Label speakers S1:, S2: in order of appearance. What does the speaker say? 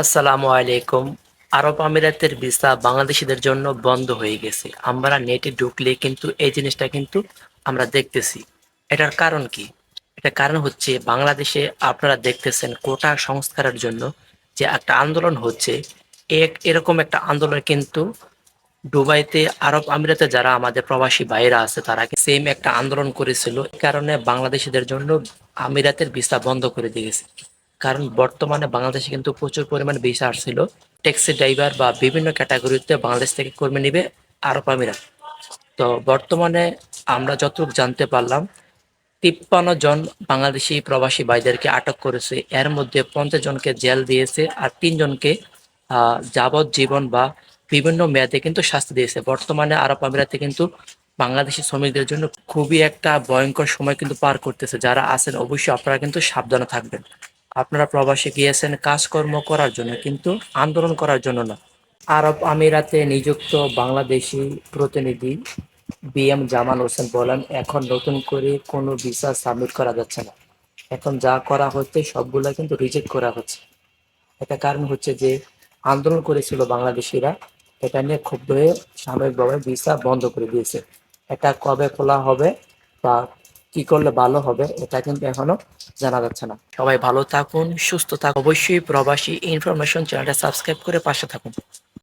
S1: আসসালামু আলাইকুম। আরব আমিরাতের ভিসা বাংলাদেশিদের জন্য বন্ধ হয়ে গেছে। আমরা নেটে ঢুকলে কিন্তু এই জিনিসটা কিন্তু আমরা দেখতেছি। এটার কারণ কি? এটা কারণ হচ্ছে বাংলাদেশে আপনারা দেখতেছেন কোটা সংস্কারের জন্য যে একটা আন্দোলন হচ্ছে। এক, এরকম একটা আন্দোলন কিন্তু দুবাইতে, আরব আমিরাতে যারা আমাদের প্রবাসী ভাইরা আছে, তারা সেম একটা আন্দোলন করেছিল। কারণে বাংলাদেশিদের জন্য আমিরাতের ভিসা বন্ধ করে দিয়েছে কারণ বর্তমানে বাংলাদেশে কিন্তু প্রচুর পরিমাণে ভিসা আসছিল। ট্যাক্সি ড্রাইভার বা বিভিন্ন ক্যাটাগরিতে বাংলাদেশ থেকে কর্মী নিবে আরব আমিরাত। তো বর্তমানে আমরা যতটুকু জানতে পারলাম, তিপ্পান্ন জন বাংলাদেশি প্রবাসী ভাইদেরকে আটক করেছে। এর মধ্যে পঞ্চাশ জনকে জেল দিয়েছে আর তিনজনকে যাবজ্জীবন বা বিভিন্ন মেয়াদে কিন্তু শাস্তি দিয়েছে। বর্তমানে আরব আমিরাতে কিন্তু বাংলাদেশি শ্রমিকদের জন্য খুবই একটা ভয়ঙ্কর সময় কিন্তু পার করতেছে। যারা আছেন অবশ্যই আপনারা কিন্তু সাবধানে থাকবেন। আপনারা প্রবাসে গিয়েছেন, কাজকর্ম করার জন্য, কিন্তু আন্দোলন করার জন্য না। আরব আমিরাতে নিযুক্ত বাংলাদেশি প্রতিনিধি বি এম জামাল হোসেন বলেন, এখন নতুন করে কোনো ভিসা সাবমিট করা যাচ্ছে না। এখন যা করা হচ্ছে, সবগুলা কিন্তু রিজেক্ট করা হচ্ছে। এটা কারণ হচ্ছে যে আন্দোলন করেছিল বাংলাদেশিরা, এটা নিয়ে ক্ষুব্ধ হয়ে সাময়িকভাবে ভিসা বন্ধ করে দিয়েছে। এটা কবে খোলা হবে বা কি করলে ভালো হবে, এটা কিন্তু এখনও জানা যাচ্ছে না। সবাই ভালো থাকুন, সুস্থ থাকুন। অবশ্যই প্রবাসী ইনফরমেশন চ্যানেলটা সাবস্ক্রাইব করে পাশে থাকুন।